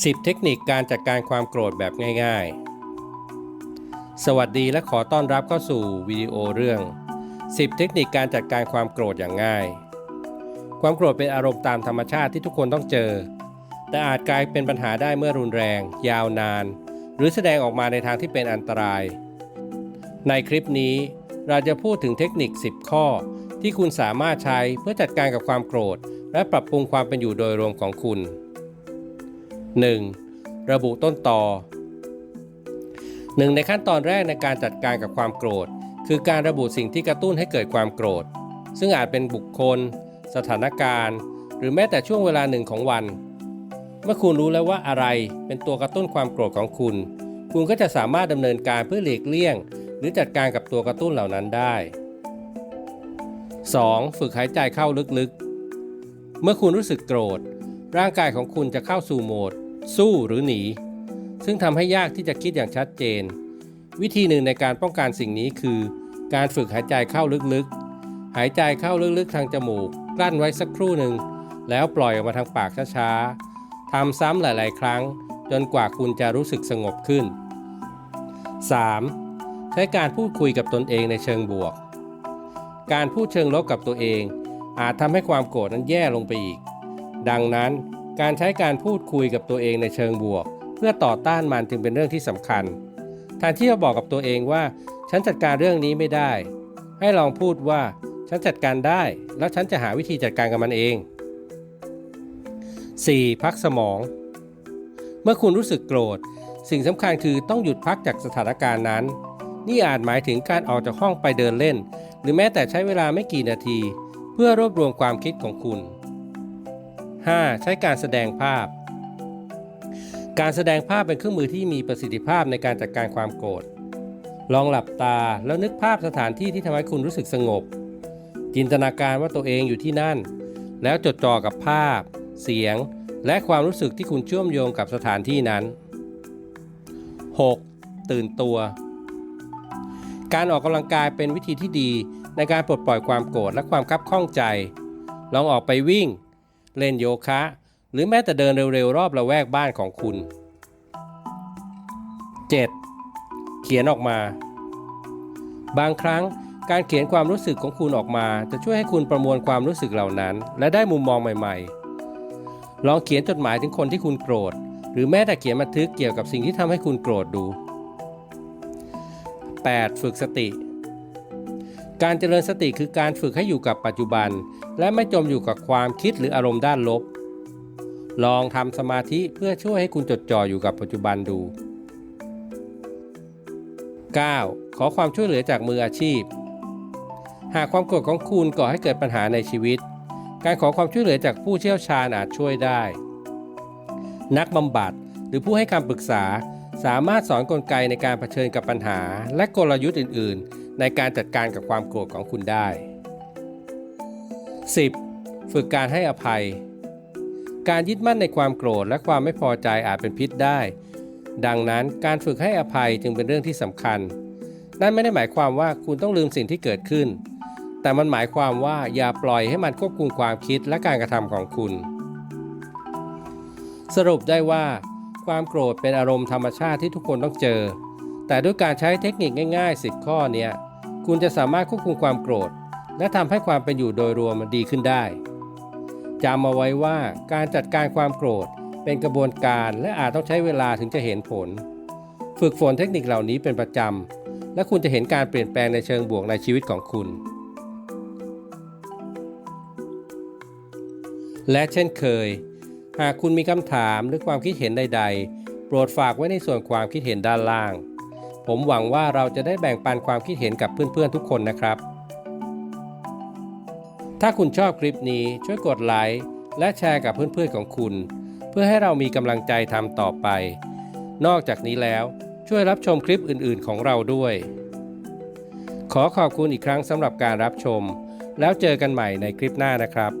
10 เทคนิคการจัดการความโกรธแบบง่ายๆ สวัสดีและขอต้อนรับเข้าสู่วิดีโอเรื่อง 10 เทคนิคการจัดการความโกรธอย่างง่าย ความโกรธเป็นอารมณ์ตามธรรมชาติที่ทุกคนต้องเจอ แต่อาจกลายเป็นปัญหาได้เมื่อรุนแรง ยาวนาน หรือแสดงออกมาในทางที่เป็นอันตราย ในคลิปนี้เราจะพูดถึงเทคนิค 10 ข้อ ที่คุณสามารถใช้เพื่อจัดการกับความโกรธ และปรับปรุงความเป็นอยู่โดยรวมของคุณ 1. ระบุต้นตอหนึ่งในขั้นตอนแรกในการจัดการกับความโกรธ คือการระบุสิ่งที่กระตุ้นให้เกิดความโกรธ ซึ่งอาจเป็นบุคคล สถานการณ์ หรือแม้แต่ช่วงเวลาหนึ่งของวัน เมื่อคุณรู้แล้วว่าอะไรเป็นตัวกระตุ้นความโกรธของคุณ คุณก็จะสามารถดำเนินการเพื่อหลีกเลี่ยง หรือจัดการกับตัวกระตุ้นเหล่านั้นได้ 2. ฝึกหายใจเข้าลึกๆ เมื่อคุณรู้สึกโกรธ ร่างกายของคุณจะเข้าสู่โหมด สู้หรือหนี ซึ่งทำให้ยากที่จะคิดอย่างชัดเจน วิธีหนึ่งในการป้องกันสิ่งนี้คือ การฝึกหายใจเข้าลึกๆ หายใจเข้าลึกๆทางจมูกกลั้นไว้สักครู่หนึ่ง แล้วปล่อยออกมาทางปากช้าๆทำซ้ำหลาย ๆ ครั้ง จนกว่าคุณจะรู้สึกสงบขึ้น 3. ใช้การพูดคุยกับตนเองในเชิงบวก การพูดเชิงลบกับตัวเอง อาจทำให้ความโกรธนั้นแย่ลงไปอีก ดังนั้น การใช้การพูดคุยกับตัวเองในเชิงบวก เพื่อต่อต้านมันจึงเป็นเรื่องที่สำคัญแทนที่จะบอกกับตัวเองว่า ฉันจัดการเรื่องนี้ไม่ได้ ให้ลองพูดว่าฉันจัดการได้ แล้วฉันจะหาวิธีจัดการกับมันเอง 4. พักสมอง เมื่อคุณรู้สึกโกรธ สิ่งสำคัญคือต้องหยุดพักจากสถานการณ์นั้น นี่อาจหมายถึงการออกจากห้องไปเดินเล่น หรือแม้แต่ใช้เวลาไม่กี่นาที เพื่อรวบรวมความคิดของคุณ 5. ใช้การแสดงภาพ การแสดงภาพเป็นเครื่องมือที่มีประสิทธิภาพในการจัดการความโกรธ ลองหลับตาแล้วนึกภาพสถานที่ที่ทำให้คุณรู้สึกสงบ จินตนาการว่าตัวเองอยู่ที่นั่น แล้วจดจ่อกับภาพ เสียง และความรู้สึกที่คุณเชื่อมโยงกับสถานที่นั้น 6. ตื่นตัว การออกกำลังกายเป็นวิธีที่ดีในการปลดปล่อยความโกรธและความคับข้องใจ ลองออกไปวิ่ง เล่นโยคะ หรือแม้แต่เดินเร็วๆ รอบละแวกบ้านของคุณ 7. เขียนออกมา บางครั้งการเขียนความรู้สึกของคุณออกมา จะช่วยให้คุณประมวลความรู้สึกเหล่านั้น และได้มุมมองใหม่ๆ ลองเขียนจดหมายถึงคนที่คุณโกรธ หรือแม้แต่เขียนบันทึกเกี่ยวกับสิ่งที่ทำให้คุณโกรธดู 8. ฝึกสติ การเจริญสติคือการฝึกให้อยู่กับปัจจุบัน และไม่จมอยู่กับความคิดหรืออารมณ์ด้านลบ ลองทำสมาธิเพื่อช่วยให้คุณจดจ่ออยู่กับปัจจุบันดู 9. ขอความช่วยเหลือจากมืออาชีพ หากความโกรธของคุณก่อให้เกิดปัญหาในชีวิต การขอความช่วยเหลือจากผู้เชี่ยวชาญอาจช่วยได้ นักบำบัดหรือผู้ให้คำปรึกษาสามารถสอนกลไกในการเผชิญกับปัญหา และกลยุทธ์อื่น ๆ ในการจัดการกับความโกรธของคุณได้ 10. ฝึกการให้อภัย การยึดมั่นในความโกรธและความไม่พอใจอาจเป็นพิษได้ ดังนั้นการฝึกให้อภัยจึงเป็นเรื่องที่สำคัญ นั่นไม่ได้หมายความว่าคุณต้องลืมสิ่งที่เกิดขึ้น แต่มันหมายความว่าอย่าปล่อยให้มันควบคุมความคิดและการกระทำของคุณ สรุปได้ว่า ความโกรธเป็นอารมณ์ธรรมชาติที่ทุกคนต้องเจอ แต่ด้วยการใช้เทคนิคง่ายๆ 10 ข้อเนี้ยคุณจะสามารถควบคุมความโกรธ และทำให้ความเป็นอยู่โดยรวมมันดีขึ้นได้จำเอาไว้ว่าการจัดการความโกรธเป็นกระบวนการและอาจต้องใช้เวลาถึงจะเห็นผล ฝึกฝนเทคนิคเหล่านี้เป็นประจำ และคุณจะเห็นการเปลี่ยนแปลงในเชิงบวกในชีวิตของคุณ และเช่นเคย หากคุณมีคำถามหรือความคิดเห็นใด ๆ โปรดฝากไว้ในส่วนความคิดเห็นด้านล่าง ผมหวังว่าเราจะได้แบ่งปันความคิดเห็นกับเพื่อนๆทุกคนนะครับ ถ้าคุณชอบคลิปนี้ช่วยกดไลค์และแชร์กับเพื่อนๆของคุณ เพื่อให้เรามีกำลังใจทำต่อไป นอกจากนี้แล้วช่วยรับชมคลิปอื่นๆของเราด้วย ขอขอบคุณอีกครั้งสำหรับการรับชม แล้วเจอกันใหม่ในคลิปหน้านะครับ